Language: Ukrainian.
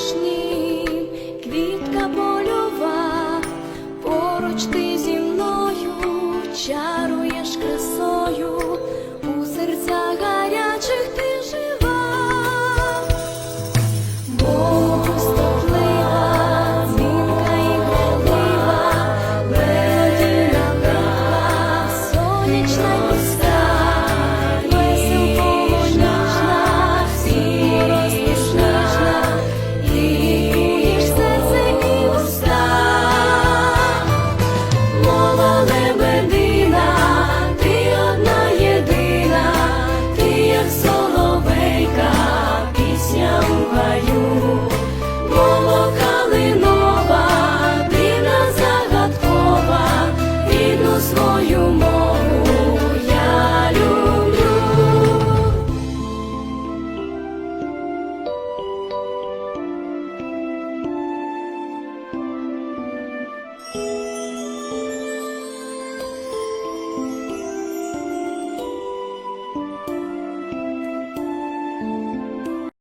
вишні, квітка польова, поруч ти зі мною, чаруєш красою, у серцях гарячих ти жива, стоплива, дзвінка і грайлива, сонячна міста. свою